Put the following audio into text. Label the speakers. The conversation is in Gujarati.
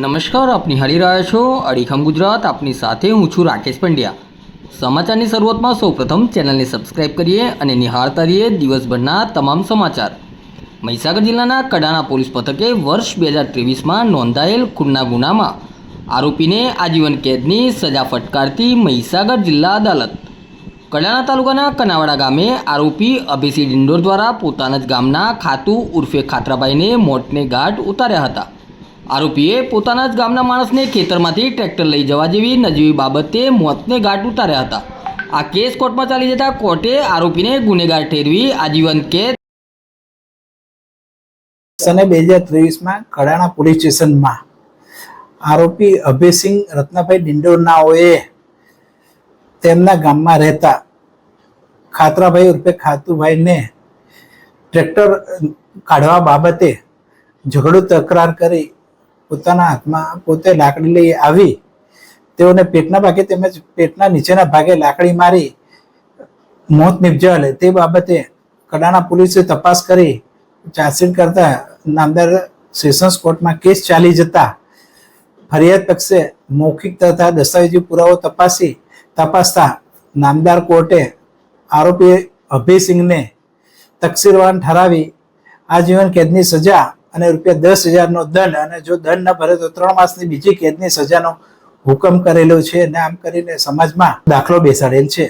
Speaker 1: નમસ્કાર, આપ નિહાળી રહ્યા છો અડીખમ ગુજરાત. આપની સાથે હું છું રાકેશ પંડ્યા. સમાચારની શરૂઆતમાં સૌપ્રથમ ચેનલને સબસ્ક્રાઇબ કરીએ અને નિહાળતા રહીએ દિવસભરના તમામ સમાચાર. મહીસાગર જિલ્લાના કડાણા પોલીસ પથકે વર્ષ બે હજાર ત્રેવીસમાં નોંધાયેલ ખૂનના ગુનામાં આરોપીને આજીવન કેદની સજા ફટકારતી મહીસાગર જિલ્લા અદાલત. કડાણા તાલુકાના કનાવાડા ગામે આરોપી અભિસિંહ ડિંડોર દ્વારા પોતાના જ ગામના ખાતુ ઉર્ફે ખાતરાભાઈને મોતને ગાઢ ઉતાર્યા હતા. આરોપીએ પોતાના જ ગામના માણસને ખેતરમાંથી ટ્રેક્ટર લઈ જવા જેવી નજીવી બાબતે મોતને ઘાટ ઉતાર્યા હતા. આ કેસ કોર્ટમાં ચાલી જતા કોર્ટે આરોપીને ગુનેગાર ઠેરવી આજીવન કેદ
Speaker 2: સને બે હજાર ત્રેવીસમાં કડાણા પોલીસ સ્ટેશનમાં આરોપી અભયસિંહ રત્નાભાઈ ડિંડોરનાઓએ તેમના ગામમાં રહેતા ખાતરાભાઈ ઉર્ફે ખાતુભાઈને ટ્રેક્ટર કાઢવા બાબતે ઝઘડો તકરાર કરી પોતાના હાથમાં પોતે લાકડી લઈ આવી. તેઓને પેટના ભાગે તેમજ પેટના નીચેના ભાગે લાકડી મારી મોત નિપજાવેલ તે બાબતે કડાણા પોલીસે તપાસ કરી ચાર્જશીટ કરતા નામદાર સેશન્સ કોર્ટમાં કેસ ચાલી જતા ફરિયાદ પક્ષે મૌખિક તથા દસ્તાવેજી પુરાવો તપાસી તપાસતા નામદાર કોર્ટે આરોપી અભયસિંહને તકસીરવાન ઠરાવી આજીવન કેદની સજા અને રૂપિયા દસ હજારનો દંડ અને જો દંડ ન ભરે તો ત્રણ માસની બીજી કેદની સજાનો હુકમ કરેલો છે અને આમ કરીને સમાજમાં દાખલો બેસાડેલ છે.